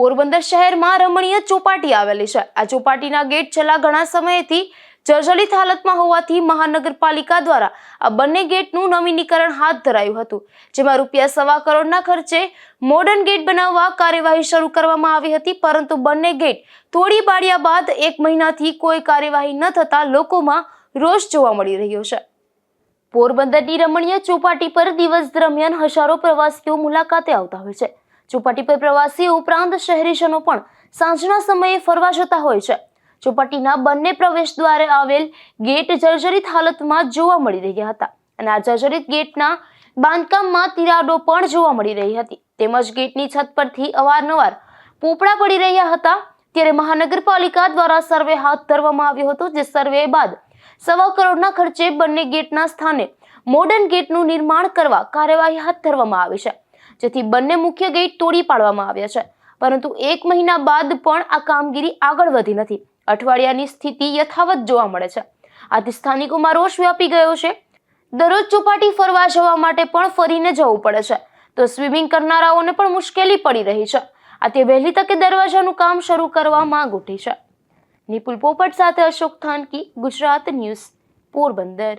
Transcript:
પોરબંદર શહેરમાં રમણીય ચોપાટી આવેલી છે. આ ચોપાટીના ગેટ છેલ્લા ઘણા સમયથી જર્જરિત હાલતમાં હોવાથી મહાનગરપાલિકા દ્વારા આ બંને ગેટનું નવીનીકરણ હાથ ધરાયું હતું, જેમાં રૂપિયા સવા કરોડના ખર્ચે મોડર્ન ગેટ બનાવવા કાર્યવાહી શરૂ કરવામાં આવી હતી, પરંતુ બંને ગેટ તોડી પાડ્યા બાદ એક મહિનાથી કોઈ કાર્યવાહી ન થતાં લોકોમાં રોષ જોવા મળી રહ્યો છે. પોરબંદરની રમણીય ચોપાટી પર દિવસ દરમિયાન હજારો પ્રવાસીઓ મુલાકાતે આવતા હોય છે. ચોપાટી પર પ્રવાસીઓ ઉપરાંત શહેરીજનો પણ સાંજના સમયે ફરવા જતા હોય છે. ચોપાટીના બંને પ્રવેશ દ્વારે આવેલ ગેટ જર્જરિત હાલતમાં જોવા મળી રહ્યા હતા અને આ જર્જરિત ગેટના બાંધકામમાં તિરાડો પણ જોવા મળી રહી હતી. તેમજ ગેટની છત પરથી અવારનવાર પોપડા પડી રહ્યા હતા. ત્યારે મહાનગરપાલિકા દ્વારા સર્વે હાથ ધરવામાં આવ્યો હતો, જે સર્વે બાદ સવા કરોડના ખર્ચે બંને ગેટના સ્થાને મોડર્ન ગેટનું નિર્માણ કરવા કાર્યવાહી હાથ ધરવામાં આવી છે. જેથી બંને મુખ્ય ગેટ તોડી પાડવામાં આવ્યા છે. પરંતુ એક મહિના બાદ પણ આ કામગીરી આગળ વધી નથી. અઠવાડિયાની સ્થિતિ યથાવત જોવા મળે છે. આથી સ્થાનિકોમાં રોષ વ્યાપી ગયો છે. દરરોજ ચોપાટી ફરવા જવા માટે પણ ફરીને જવું પડે છે. તો સ્વિમિંગ કરનારાઓને પણ મુશ્કેલી પડી રહી છે. આથી વહેલી તકે દરવાજાનું કામ શરૂ કરવા માંગ ઉઠી છે. નિપુલ પોપટ સાથે અશોક થાનકી, ગુજરાત ન્યૂઝ, પોરબંદર.